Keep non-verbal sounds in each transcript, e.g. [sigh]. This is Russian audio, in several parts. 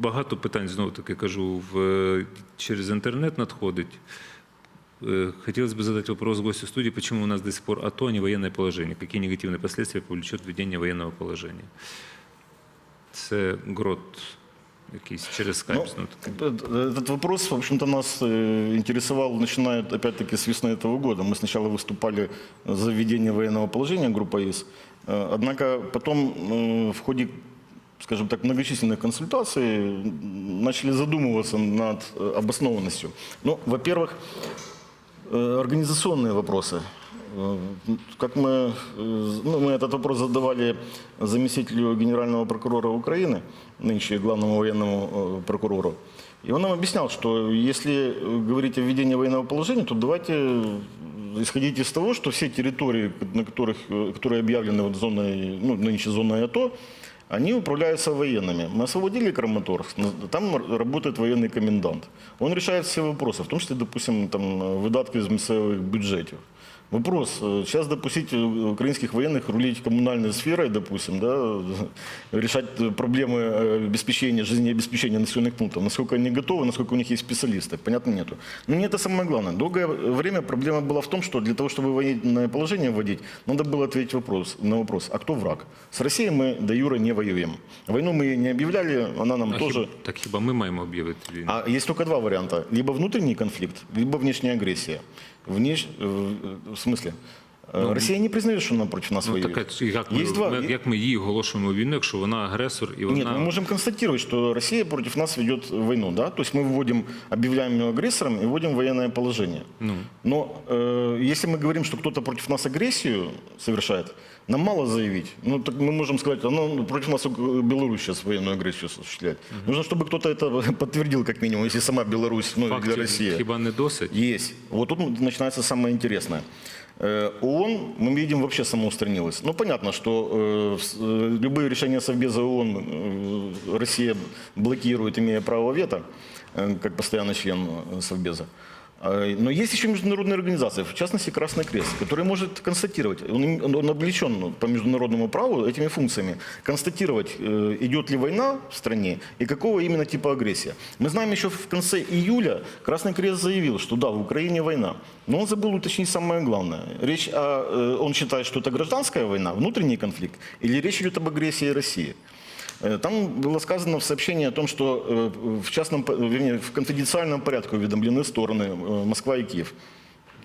багато питань знову таки кажу в, через інтернет надходить. Хотелось бы задать вопрос гостю студии, почему у нас до сих пор АТО, а не военное положение? Какие негативные последствия повлечет введение военного положения? Це грот якийсь через скайп. Ну, Этот вопрос, в общем-то, нас интересовал, начиная, опять-таки, с весны этого года. Мы сначала выступали за введение военного положения, группа ИС. Э, Однако потом э, в ходе, скажем так, многочисленных консультаций начали задумываться над э, обоснованностью. Ну, во-первых, Э, Организационные вопросы. Э, Как мы, ну, мы этот вопрос задавали заместителю генерального прокурора Украины, нынче главному военному прокурору. И он нам объяснял, что если говорить о введении военного положения, то давайте исходить из того, что все территории, на которых, которые объявлены вот зоной, ну, нынче зоной АТО, они управляются военными. Мы освободили Краматорск, там работает военный комендант. Он решает все вопросы, в том числе, допустим, там, э, видатки из місцевих бюджетів. Вопрос, э, сейчас допустить э, украинских военных рулить коммунальной сферой, допустим, да, решать [laughs] э, проблемы э, обеспечения, жизнеобеспечения населенных пунктов, насколько они готовы, насколько у них есть специалисты, понятно, нету. Но не это самое главное. Долгое время проблема была в том, что для того, чтобы военное положение вводить, надо было ответить вопрос, на вопрос, а кто враг? С Россией мы до юра не воюем. Войну мы не объявляли, она нам а тоже... хіб- так хіба ми маємо об'явити війну? А есть только два варианта. Либо внутренний конфликт, либо внешняя агрессия. Внеш... В смысле? Э, Россия не признает, что она против нас Ну, воюет. так, а як, ми, Есть два. ми- як ми їй оголошуємо війну, якщо вона агресор і вона... Нет, мы можем констатировать, что Россия против нас ведет войну, да, то есть мы вводим, объявляем ее агрессором и вводим военное положение. Ну. Но э, если мы говорим, что кто-то против нас агрессию совершает, нам мало заявить. Ну, так мы можем сказать, а ну, против нас э, Беларусь сейчас военную агрессию осуществляет. Нужно, чтобы кто-то это [laughs] подтвердил, как минимум, если сама Беларусь, ну, или Фактів Россия. хіба не досить? Есть. Вот тут начинается самое интересное. Э, ООН, мы видим, вообще самоустранилась. Ну, понятно, что э, э, любые решения Совбеза ООН э, Россия блокирует, имея право вето, э, как постоянный член э, Совбеза. А, Но есть еще международные организации, в частности Красный Крест, который может констатировать, он, он облечен по международному праву этими функциями, констатировать, э, идет ли война в стране и какого именно типа агрессия. Мы знаем еще в конце июля Красный Крест заявил, что да, в Украине война. Но он забыл уточнить самое главное. Речь о, э, он считает, что это гражданская война, внутренний конфликт, или речь идет об агрессии России. Э, Там было сказано в сообщении о том, что э, в частном, вернее, в конфиденциальном порядке уведомлены стороны э, Москва и Киев.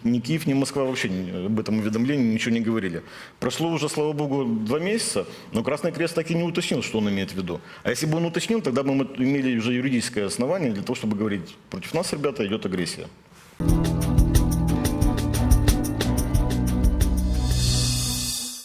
Ни Киев, ни Москва вообще об этом уведомлении ничего не говорили. Прошло уже, слава богу, два месяца, но Красный Крест так и не уточнил, что он имеет в виду. А если бы он уточнил, тогда бы мы имели уже юридическое основание для того, чтобы говорить, против нас, ребята, идет агрессия.